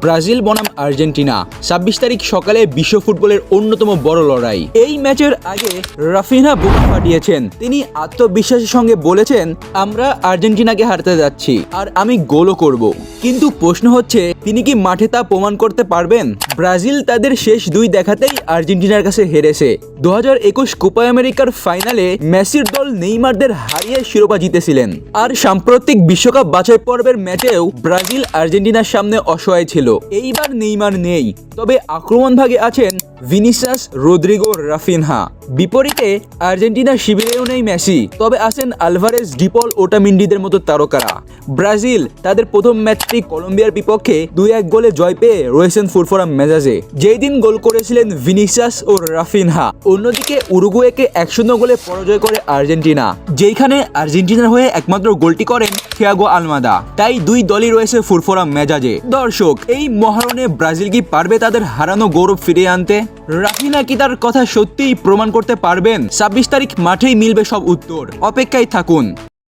Brazil বনাম Argentina. ছাব্বিশ তারিখ সকালে বিশ্ব ফুটবলের অন্যতম বড় লড়াই। এই ম্যাচের আগে রাফিনা বুক ফাটিয়েছেন। তিনি আত্মবিশ্বাসের সঙ্গে বলেছেন, আমরা আর্জেন্টিনাকে হারতে যাচ্ছি আর আমি গোলও করব। কিন্তু প্রশ্ন হচ্ছে, তিনি কি মাঠে তা প্রমাণ করতে পারবেন? ব্রাজিল তাদের শেষ দুই দেখাতেই আর্জেন্টিনার কাছে হেরেছে। দু হাজার একুশ কোপা আমেরিকার ফাইনালে মেসির দল নেইমারদের হারিয়ে শিরোপা জিতেছিলেন। আর সাম্প্রতিক বিশ্বকাপ বাছাই পর্বের ম্যাচেও ব্রাজিল আর্জেন্টিনার সামনে অসহায় ছিল। এইবার নেইমার নেই। তবে আক্রমণ ভাগে আছেন ভিনিসাস রোদ্রিগো রাফিনহা। বিপরীতে আর্জেন্টিনার শিবিরেও নেই মেসি। তবে আছেন আলভারেজ ডিপল ওটামিন্ডিদের মতো তারকারা। ব্রাজিল তাদের প্রথম ম্যাচটি কলম্বিয়ার বিপক্ষে দুই এক গোলে জয় পেয়ে রয়েছেন ফুরফুরা মেজাজে। যেই দিন গোল করেছিলেন ভিনিসাস ও রাফিনহা, অন্যদিকে উরুগুয়েকে এক শূন্য গোলে পরাজয় করে আর্জেন্টিনা। যেইখানে আর্জেন্টিনার হয়ে একমাত্র গোলটি করেন থিয়াগো আলমাদা তাই দুই দলই রয়েছে ফুরফুরা মেজাজে। দর্শক, এই মহারণে ব্রাজিল কি পারবে তাদের হারানো গৌরব ফিরে আনতে? রাফিনা কি তার কথা সত্যিই প্রমাণ করতে পারবেন? ছাব্বিশ তারিখ মাঠেই মিলবে সব উত্তর। অপেক্ষায় থাকুন।